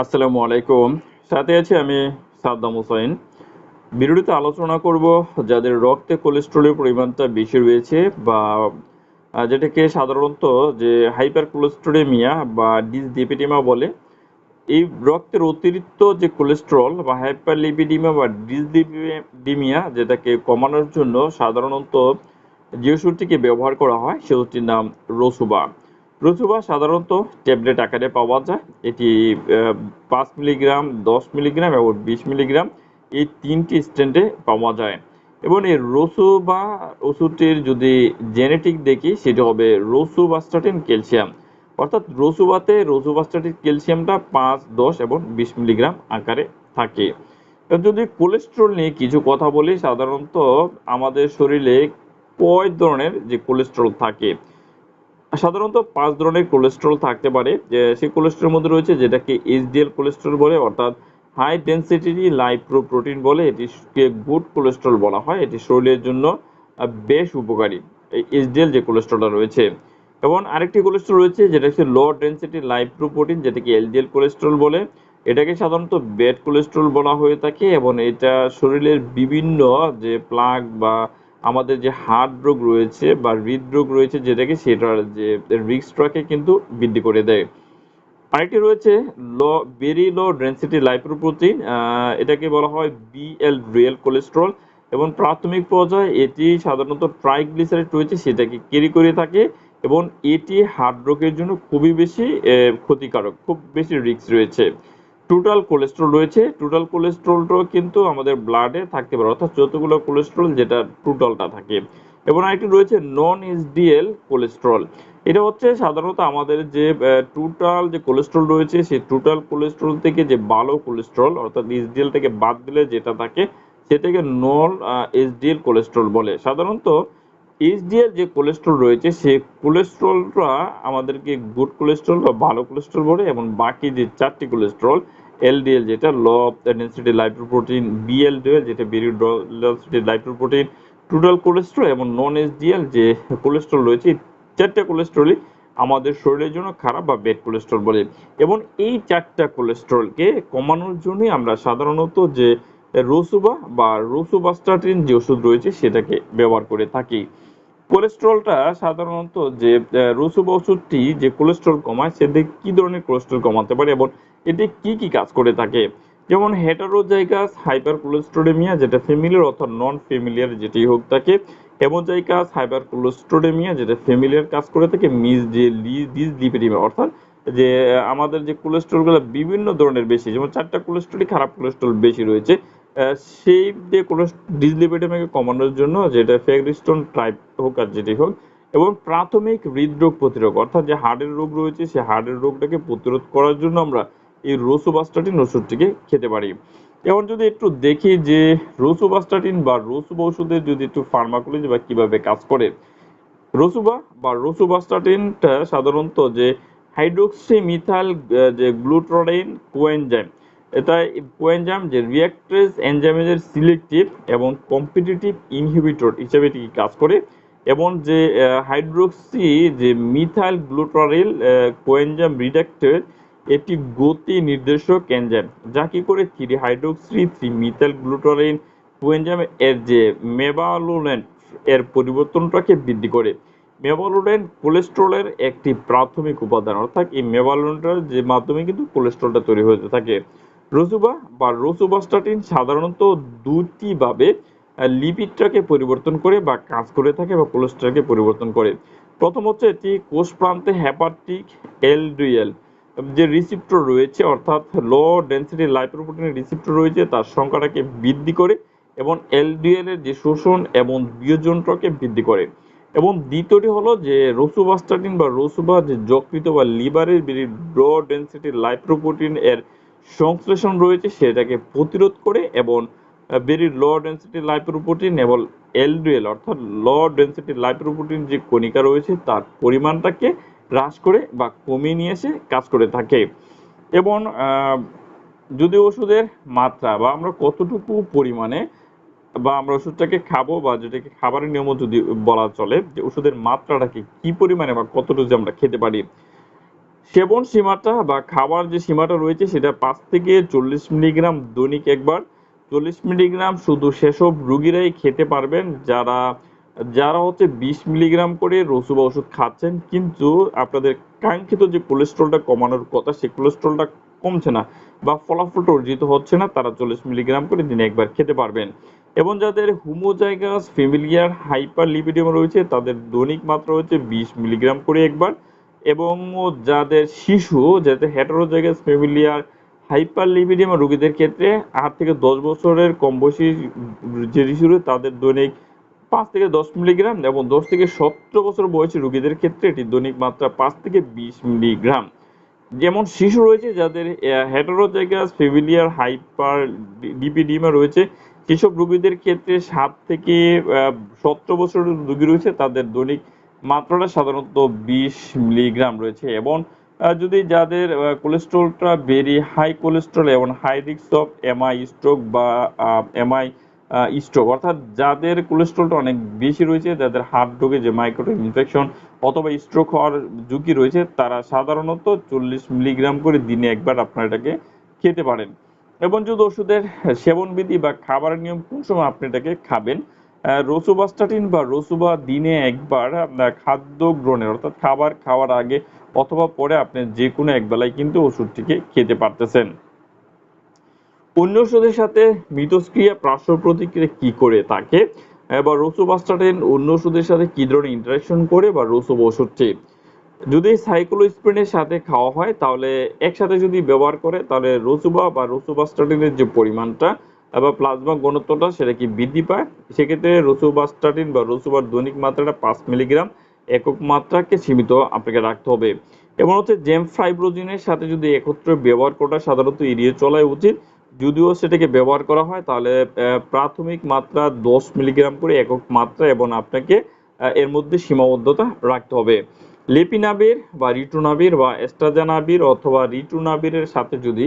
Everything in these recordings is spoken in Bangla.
আসসালামু আলাইকুম। সাথে আছি আমি সাদ্দাম হুসাইন ভিডিওটিতে আলোচনা করব যাদের রক্তে কোলেস্ট্রলের পরিমাণটা বেশি রয়েছে বা যেটাকে সাধারণত যে হাইপার কোলেস্ট্রোলেমিয়া বা ডিসডিপিডিমা বলে, এই রক্তের অতিরিক্ত যে কোলেস্ট্রল বা হাইপারলিপিডিমা বা ডিসলিপিডিমিয়া যেটাকে কমানোর জন্য সাধারণত যে ওষুধটিকে ব্যবহার করা হয়, সে ওষুধটির নাম রসুবা। রসুবা সাধারণত ট্যাবলেট আকারে পাওয়া যায়। এটি পাঁচ মিলিগ্রাম, দশ মিলিগ্রাম এবং বিশ মিলিগ্রাম এই তিনটি স্ট্যান্ডে পাওয়া যায়। এবং এই রসুবা ওষুধটির যদি জেনেটিক দেখি, সেটা হবে রসুবাস্টাটিন ক্যালসিয়াম। অর্থাৎ রসুবাতে রসুবাস্টাটিন ক্যালসিয়ামটা পাঁচ, দশ এবং বিশ মিলিগ্রাম আকারে থাকে। যদি কোলেস্ট্রল নিয়ে কিছু কথা বলি, সাধারণত আমাদের শরীরে কয় ধরনের যে কোলেস্ট্রল থাকে সাধারণত পাঁচ ধরনের কোলেস্ট্রল থাকতে পারে, যে সেই কোলেস্ট্রলের মধ্যে রয়েছে যেটাকে এইচডিএল কোলেস্ট্রল বলে, অর্থাৎ হাই ডেন্সিটি লাইপ্রোপ্রোটিন বলে, এটিকে গুড কোলেস্ট্রল বলা হয়। এটি শরীরের জন্য বেশ উপকারী, এই এইচডিএল যে কোলেস্ট্রলটা রয়েছে। এবং আরেকটি কোলেস্ট্রল রয়েছে, যেটা হচ্ছে লো ডেন্সিটি লাইপ্রোপ্রোটিন যেটাকে এলডিএল কোলেস্ট্রল বলে। এটাকে সাধারণত ব্যাড কোলেস্ট্রল বলা হয়ে থাকে এবং এটা শরীরের বিভিন্ন যে প্লাগ বা আমাদের যে হার্ট রোগ রয়েছে বা হৃদরোগ রয়েছে যেটাকে সেটার যে রিস্কটাকে কিন্তু বৃদ্ধি করে দেয়। আরেকটি রয়েছে লো ভেরি লো ডেন্সিটি লাইপ্রোপ্রোটিন এটাকে বলা হয় বিএল রিয়েল কোলেস্ট্রল এবং প্রাথমিক পর্যায়ে এটি সাধারণত ট্রাইগ্লিসারাইড রয়েছে সেটাকে ক্যারি করে থাকে এবং এটি হার্ট রোগের জন্য খুবই বেশি ক্ষতিকারক, খুব বেশি রিস্ক রয়েছে। টোটাল কোলেস্ট্রল রয়েছে। টোটাল কোলেস্ট্রলটাও কিন্তু আমাদের ব্লাডে থাকতে পারে, অর্থাৎ যতগুলো কোলেস্ট্রল যেটা টোটালটা থাকে। এবং আরেকটি রয়েছে নন এইচডিএল কোলেস্ট্রল এটা হচ্ছে সাধারণত আমাদের যে টোটাল যে কোলেস্ট্রল রয়েছে, সেই টোটাল কোলেস্ট্রল থেকে যে ভালো কোলেস্ট্রল অর্থাৎ এইচডিএল থেকে বাদ দিলে যেটা থাকে, সেটাকে নন এইচডিএল কোলেস্ট্রল বলে। সাধারণত এইচডিএল যে কোলেস্ট্রল রয়েছে, সেই কোলেস্ট্রলটা আমাদেরকে গুড কোলেস্ট্রল বা ভালো কোলেস্ট্রল বলে, এবং বাকি যে চারটি কোলেস্ট্রল এলডিএল যেটা লো ডেন্সিটি লাইপ্রোপ্রোটিন বিএলডিএল যেটা very density lipoprotein total cholesterol এবং নন এসডিএল যে কোলেস্ট্রল রয়েছে চারটা কোলেস্ট্রলই আমাদের শরীরের জন্য খারাপ বা বেড কোলেস্ট্রল বলে। এবং এই চারটা কোলেস্ট্রলকে কমানোর জন্যই আমরা সাধারণত যে রসুবা বা রসুবাস্টাটিন যে ওষুধ রয়েছে, সেটাকে ব্যবহার করে থাকি। কোলেস্ট্রলটা সাধারণত যে রসুবা ওষুধটি যে কোলেস্ট্রল কমায়, সেদিকে কি ধরনের কোলেস্ট্রল কমাতে পারে এবং এটি কি কি কাজ করে থাকে? যেমন হেটারোজাইগাস হাইপার কোলেস্ট্রোডেমিয়া যেটা ফ্যামিলিয়ার অর্থাৎ নন ফ্যামিলিয়ার যেটি হোক থাকে হেমোজাইগাস হাইপার কোলেস্ট্রোডেমিয়া যেটা ফ্যামিলিয়ার কাজ করে থাকে। মিস যে ডিসলিপিডিমিয়া অর্থাৎ যে আমাদের যে কোলেস্ট্রলগুলো বিভিন্ন ধরনের বেশি, যেমন চারটা কোলেস্ট্রলই খারাপ কোলেস্ট্রল বেশি রয়েছে সেই যে ডিসলিপিডিমিয়াকে কমানোর জন্য যেটা ফেগ্রিস্টোন টাইপ হোক আর যেটি হোক, এবং প্রাথমিক হৃদরোগ প্রতিরোধ, অর্থাৎ যে হার্টের রোগ রয়েছে, সেই হার্টের রোগটাকে প্রতিরোধ করার জন্য আমরা এই রোসোবাস্টাটিন ওষুধটিকে খেতে পারি। এখন যদি একটু দেখি যে রোসোবাস্টাটিন বা রসুবা ওষুধের যদি একটু ফার্মাকোলজি বা কীভাবে কাজ করে, রসুবা বা রসুবাস্টাটিনটা সাধারণত যে হাইড্রোক্সি মিথাইল যে গ্লুটোরাইন কোএনজাইম এটা কোএনজাইম যে রিঅ্যাক্ট্রেস এনজাইমের সিলেক্টিভ এবং কম্পিটিটিভ ইনহিবিটর হিসেবে এটি কাজ করে এবং যে হাইড্রোক্সি যে মিথাইল গ্লুটারিল কোএনজাইম রিডাক্টের একটি গতি নির্দেশক এনজাইম, যা কি করে three hydroxy, three methyl glutaryl, coenzyme এর যে মেভালোলেন্ট এর পরিবর্তনটাকে বৃদ্ধি করে। মেভালোডেন্ট কোলেস্ট্রলের একটি প্রাথমিক উপাদান, অর্থাৎ এই মেভালোডেন্টের যে মাধ্যমে কিন্তু কোলেস্ট্রলটা তৈরি হতে থাকে। রসুবা বা রসুবাস্টাটিন সাধারণত দুটি ভাবে লিপিডটাকে পরিবর্তন করে বা কাজ করে থাকে বা কোলেস্ট্রলকে পরিবর্তন করে। প্রথম হচ্ছে এটি কোষ প্রান্তে হ্যাপাটিক এলডিএল যে রিসিপ্টর রয়েছে, অর্থাৎ লো ডেন্সিটি লাইপ্রোপ্রোটিনের রিসিপ্টর রয়েছে, তার সংখ্যাটাকে বৃদ্ধি করে এবং এলডিএল এর যে শোষণ এবং বিয়োজনটাকে বৃদ্ধি করে। এবং দ্বিতীয়টি হলো যে রসুবাস্টাটিন বা রসুবা যে যকৃত বা লিভারের লো ডেন্সিটি লাইপ্রোপ্রোটিন এর সংশ্লেষণ রয়েছে, সেটাকে প্রতিরোধ করে এবং ভেরি লো ডেন্সিটি লাইপ্রোপ্রোটিন এবং এলডিএল অর্থাৎ লো ডেন্সিটি লাইপ্রোপ্রোটিন যে কণিকা রয়েছে, তার পরিমাণটাকে হ্রাস করে বা কমিয়ে নিয়ে এসে কাজ করে থাকে। এবং যদি ওষুধের মাত্রা বা আমরা কতটুকু পরিমাণে বা আমরা ওষুধটাকে খাব বা যেটাকে খাবারের নিয়ম যদি বলা চলে, যে ওষুধের মাত্রাটাকে কি পরিমাণে বা কতটুকু যে আমরা খেতে পারি, সেবন সীমাটা বা খাবার যে সীমাটা রয়েছে সেটা পাঁচ থেকে চল্লিশ মিলিগ্রাম দৈনিক একবার। চল্লিশ মিলিগ্রাম শুধু সেসব রুগীরাই খেতে পারবেন যারা যারা হচ্ছে বিশ মিলিগ্রাম করে রসু বা ওষুধ খাচ্ছেন, কিন্তু আপনাদের কাঙ্ক্ষিত যে কোলেস্ট্রলটা কমানোর কথা সেই কোলেস্ট্রলটা কমছে না বা ফলাফলটা অর্জিত হচ্ছে না, তারা চল্লিশ মিলিগ্রাম করে দিনে একবার খেতে পারবেন। এবং যাদের হুমোজাইগাস ফেমিলিয়ার হাইপার লিপিডিয়াম রয়েছে, তাদের দৈনিক মাত্রা হচ্ছে বিশ মিলিগ্রাম করে একবার। এবং যাদের শিশু, যাদের হেটারোজাইগাস ফেমিলিয়ার হাইপার লিপিডিয়াম রোগীদের ক্ষেত্রে আট থেকে দশ বছরের কম বয়সী যে শিশু তাদের দৈনিক পাঁচ থেকে দশ মিলিগ্রাম এবং দশ থেকে সতেরো বছর বয়সী রোগীদের ক্ষেত্রে এটি দৈনিক মাত্রা পাঁচ থেকে বিশ মিলিগ্রাম। যেমন শিশু রয়েছে যাদের হেটারোজাইগাস ফেভিলিয়ার হাইপার ডিপিডিমা রয়েছে। সেসব রোগীদের ক্ষেত্রে সাত থেকে সতেরো বছরের রোগী রয়েছে, তাদের দৈনিক মাত্রাটা সাধারণত বিশ মিলিগ্রাম রয়েছে। এবং যদি যাদের কোলেস্ট্রলটা ভেরি হাই কোলেস্ট্রল এবং high risk of MI stroke বা এমআই স্ট্রোক অর্থাৎ যাদের কোলেস্ট্রলটা অনেক বেশি রয়েছে, যাদের হার্ট রোগে যে মাইক্রো ইনফেকশন অথবা স্ট্রোক হওয়ার ঝুঁকি রয়েছে, তারা সাধারণত চল্লিশ মিলিগ্রাম করে দিনে একবার আপনারা এটাকে খেতে পারেন। এবং যদি ওষুধের সেবনবিধি বা খাবার নিয়ম কোন সময় আপনি এটাকে খাবেন? রসুবাস্টাটিন বা রসুবা দিনে একবার আপনার খাদ্য গ্রহণের, অর্থাৎ খাবার খাওয়ার আগে অথবা পরে আপনি যে কোনো এক বেলায় কিন্তু ওষুধটিকে খেতে পারতেছেন। অন্য ওষুধের সাথে মিথস্ক্রিয়া পার্শ্ব প্রতিক্রিয়া কি করে থাকে? বা রসুবাস্টাটিন অন্য ওষুধের সাথে কি ধরনের ইন্টারাকশন করে বা রসুব ওষুধটি যদি সাইক্লোস্পিনের সাথে খাওয়া হয়, তাহলে একসাথে যদি ব্যবহার করে, তাহলে রসুবা বা রসুবাস্টাটিনের যে পরিমাণটা বা প্লাজমা ঘনত্বটা সেটা কি বৃদ্ধি পায়? সেক্ষেত্রে রসুবাস্টাটিন বা রসুবার দৈনিক মাত্রাটা পাঁচ মিলিগ্রাম একক মাত্রাকে সীমিত আপনাকে রাখতে হবে। এবং হচ্ছে জেম ফাইব্রোজিনের সাথে যদি একত্রে ব্যবহার করাটা সাধারণত এড়িয়ে চলাই উচিত। যদিও সেটাকে ব্যবহার করা হয়, তাহলে প্রাথমিক মাত্রা দশ মিলিগ্রাম করে একক মাত্রা এবং আপনাকে এর মধ্যে সীমাবদ্ধতা রাখতে হবে। লেপিনাবির বা রিটুনাবির বা এস্ট্রাজানাবির অথবা রিটুনাবিরের সাথে যদি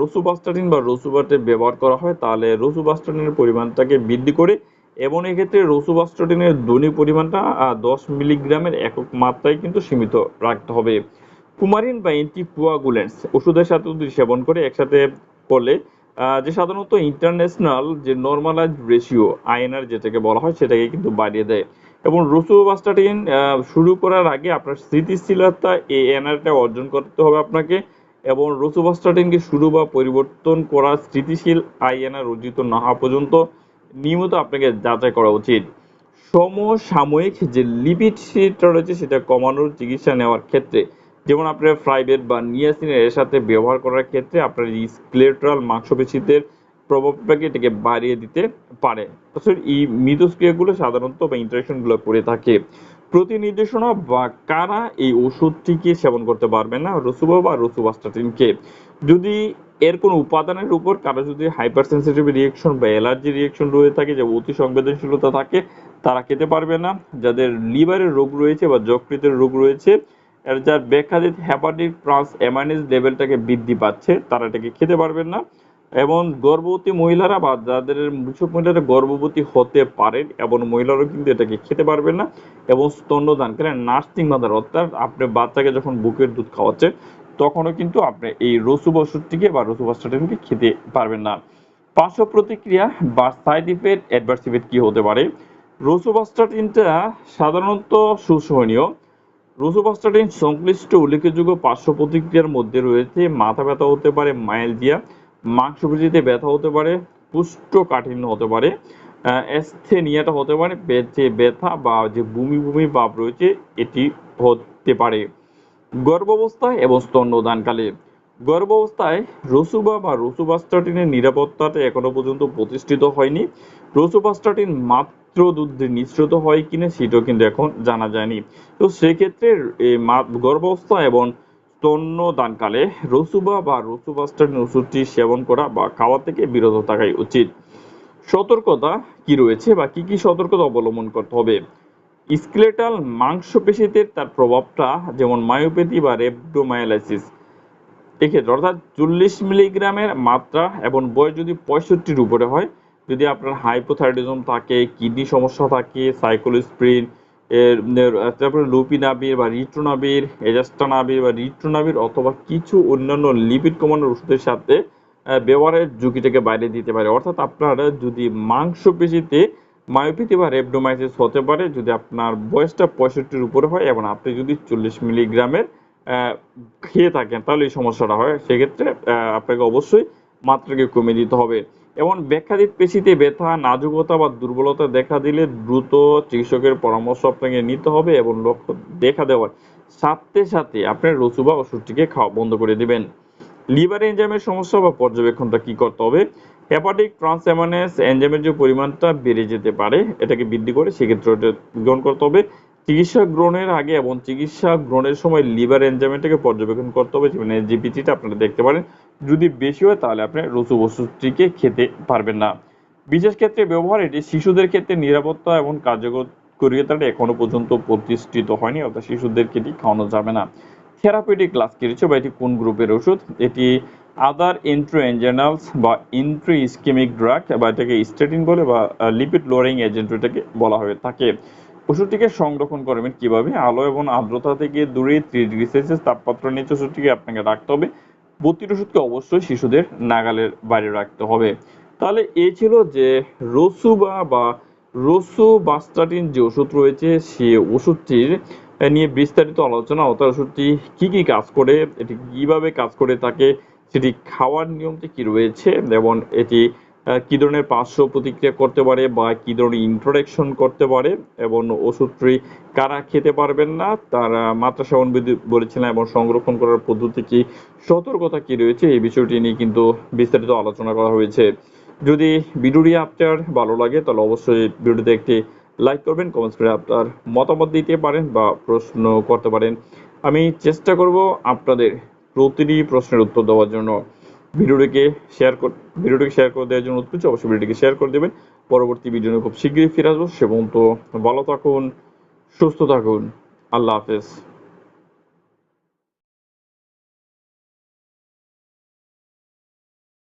রসুবাস্টাটিন বা রসুবাটে ব্যবহার করা হয়, তাহলে রসুবাস্টাটিনের পরিমাণটাকে বৃদ্ধি করে এবং এক্ষেত্রে রসুবাস্টাটিনের দৈনিক পরিমাণটা দশ মিলিগ্রামের একক মাত্রায় কিন্তু সীমিত রাখতে হবে। কুমারিন বা অ্যান্টিকুয়াগুলেন্টস, ওষুধের সাথে যদি সেবন করে, একসাথে করলে যে সাধারণত ইন্টারন্যাশনাল যে নর্মালাইজ রেশিও আইএনআর যেটাকে বলা হয়, সেটাকে কিন্তু বাড়িয়ে দেয়। এবং রসুবাস্টাটিন শুরু করার আগে আপনার স্থিতিশীলতা এই এনআরটা অর্জন করতে হবে আপনাকে এবং রসুবাস্টাটিনকে শুরু বা পরিবর্তন করা স্থিতিশীল আইএনআর অর্জিত না হওয়া পর্যন্ত নিয়মিত আপনাকে যাচাই করা উচিত। সমসাময়িক যে লিপিড রয়েছে, সেটা কমানোর চিকিৎসা নেওয়ার ক্ষেত্রে যেমন আপনার ফ্রাইবেট বা নিয়াসিনের এর সাথে ব্যবহার করার ক্ষেত্রে আপনার স্ক্লেটাল মাংসপেশিদের প্রভাবটাকে এটাকে বাড়িয়ে দিতে পারে। এই মিথস্ক্রিয়াগুলো সাধারণত বা ইন্টারেকশনগুলো করে থাকে। প্রতি নির্দেশনা বা কারা এই ওষুধটিকে সেবন করতে পারবে না? রসুবা বা রসুবাস্টাটিনকে। যদি এর কোনো উপাদানের উপর কারও যদি হাইপার সেন্সিটিভ রিয়েকশন বা অ্যালার্জি রিয়েকশন রয়ে থাকে, যে অতি সংবেদনশীলতা থাকে, তারা খেতে পারবে না। যাদের লিভারের রোগ রয়েছে বা যকৃতের রোগ রয়েছে যার ব্যাখ্যাদিত হ্যাপাটিক ট্রান্স অ্যামাইনেজ লেভেলটাকে বৃদ্ধি পাচ্ছে, তারা এটাকে খেতে পারবেন না। এবং গর্ভবতী মহিলারা বা যাদের যেসব মহিলারা গর্ভবতী হতে পারেন এবং মহিলারাও কিন্তু এটাকে খেতে পারবেন না। এবং স্তন্যদানকারী নার্সিং মাদার, অর্থাৎ আপনি বাচ্চাকে যখন বুকের দুধ খাওয়াচ্ছে তখনও কিন্তু আপনি এই রসুব ওষুধটিকে বা রসুবাস্টাটিনকে খেতে পারবেন না। পার্শ্ব প্রতিক্রিয়া বা সাইড ইফেক্ট অ্যাডভার্স ইফেক্ট কি হতে পারে? রসুবাস্টাটিনটা সাধারণত সুসহনীয়। রোজোবাস্টাটিন সংশ্লিষ্ট উল্লেখযোগ্য পার্শ্ব প্রতিক্রিয়ার মধ্যে রয়েছে, মাথা ব্যথা হতে পারে মাইলজিয়া মাংসপেশিতে ব্যথা হতে পারে কুষ্ঠকাঠিন্য হতে পারে অ্যাস্থেনিয়াটা হতে পারে পেটে ব্যথা বা যে বমি বমি ভাব রয়েছে, এটি হতে পারে। গর্ভাবস্থায় এবং স্তন্যদানকালে। গর্ভাবস্থায় রসুবা বা রসুবাস্টাটিনের নিরাপত্তাটা এখনও পর্যন্ত প্রতিষ্ঠিত হয়নি। রসুবাস্টাটিন মাত্র দুধে নিঃসৃত হয় কিনা সেটাও কিন্তু এখন জানা যায়নি। তো সেক্ষেত্রে গর্ভাবস্থা এবং স্তন্যদানকালে রসুবা বা রসুবাস্টাটিন ওষুধটি সেবন করা বা খাওয়া থেকে বিরত থাকাই উচিত। সতর্কতা কি রয়েছে বা কি কি সতর্কতা অবলম্বন করতে হবে? স্কেলেটাল মাংসপেশিতে তার প্রভাবটা যেমন মায়োপ্যাথি বা রেপডোমায়ালাইসিস। এক্ষেত্রে অর্থাৎ চল্লিশ মিলিগ্রামের মাত্রা এবং বয়স যদি পঁয়ষট্টির উপরে হয় যদি আপনার হাইপোথাইরয়েডিজম থাকে কিডনি সমস্যা থাকে সাইক্লোস্প্রিন এর তারপরে লুপিনাবির বা রিট্রোনাবির এজাস্টানাবির বা রিট্রোনাবির অথবা কিছু অন্যান্য লিপিড কমানোর ওষুধের সাথে ব্যবহারের ঝুঁকিটাকে বাইরে দিতে পারে। অর্থাৎ আপনার যদি মাংসপেশিতে মায়োপ্যাথি বা রেবডোমাইসিস হতে পারে, যদি আপনার বয়সটা পঁয়ষট্টির উপরে হয় এবং আপনি যদি চল্লিশ মিলিগ্রামের খেয়ে থাকেন, তাহলে এই সমস্যাটা হয়। সেক্ষেত্রে আপনাকে অবশ্যই মাত্রাকে কমিয়ে দিতে হবে। এবং ব্যাখ্যাদিত পেশিতে ব্যথা, নাজুকতা বা দুর্বলতা দেখা দিলে দ্রুত চিকিৎসকের পরামর্শ আপনাকে নিতে হবে এবং লক্ষ্য দেখা দেওয়ার সাথে সাথে আপনার রসুবা ওষুধটিকে খাওয়া বন্ধ করে দিবেন। লিভার এনজাইমের সমস্যা বা পর্যবেক্ষণটা কি করতে হবে? হেপাটিক ট্রান্সঅ্যামানেস এনজাইমের যে পরিমাণটা বেড়ে যেতে পারে, এটাকে বৃদ্ধি করে সেক্ষেত্রে গ্রহণ করতে হবে। চিকিৎসা গ্রহণের আগে এবং চিকিৎসা গ্রহণের সময় লিভার এনজাইমটাকে পর্যবেক্ষণ করতে হবে যেমন জিপিটিটা আপনারা দেখতে পারেন। যদি বেশি হয়, তাহলে আপনি রসু ওষুধটিকে খেতে পারবেন না। বিশেষ ক্ষেত্রে ব্যবহার এটি শিশুদের ক্ষেত্রে নিরাপত্তা এবং কার্যকরিতাটা এখনও পর্যন্ত প্রতিষ্ঠিত হয়নি, অর্থাৎ শিশুদেরকে এটি খাওয়ানো যাবে না। থেরাপিউটিক ক্লাস কি রয়েছে বা এটি কোন গ্রুপের ওষুধ? এটি আদার ইন্ট্রোএনজেনালস বা ইন্ট্রি ইস্কেমিক ড্রাগ বা এটাকে স্টেটিন বলে বা লিপিড লোয়ারিং এজেন্ট এটাকে বলা হয়ে থাকে। ওষুধটিকে সংরক্ষণ করবেন কীভাবে? আলো এবং আর্দ্রতা থেকে দূরে থ্রি ডিগ্রি সেলসিয়াস তাপমাত্রা নিচে ওষুধটিকে আপনাকে রাখতে হবে। ভর্তির ওষুধকে অবশ্যই শিশুদের নাগালের বাইরে রাখতে হবে। তাহলে এই ছিল যে রসুবা বা রসু বাস্টাটিন যে ওষুধ রয়েছে, সে ওষুধটির নিয়ে বিস্তারিত আলোচনা অর্থাৎ ওষুধটি কি কি কাজ করে, এটি কীভাবে কাজ করে থাকে, সেটি খাওয়ার নিয়মটি কি রয়েছে এবং এটি কি ধরনের পার্শ্ব প্রতিক্রিয়া করতে পারে বা কি ধরনের ইন্ট্রোডাকশন করতে পারে এবং ওষুধটি কারা খেতে পারবেন না, তার মাত্রা সেবন বিধি বলেছিলাম এবং সংরক্ষণ করার পদ্ধতি কি, সতর্কতা কি রয়েছে, এই বিষয়টি নিয়ে কিন্তু বিস্তারিত আলোচনা করা হয়েছে। যদি ভিডিওটি আপনার ভালো লাগে, তাহলে অবশ্যই ভিডিওতে একটি লাইক করবেন কমেন্টস করে আপনার মতামত দিতে পারেন বা প্রশ্ন করতে পারেন। আমি চেষ্টা করব আপনাদের প্রতিটি প্রশ্নের উত্তর দেওয়ার জন্য। ভিডিওটিকে শেয়ার কর ভিডিওটিকে শেয়ার করে দেওয়ার জন্য অনুরোধ করছি অবশ্যই ভিডিওটিকে শেয়ার করে দেবেন। পরবর্তী ভিডিও খুব শীঘ্রই ফিরে আসব। সে পর্যন্ত ভালো থাকুন, সুস্থ থাকুন। আল্লাহ হাফেজ।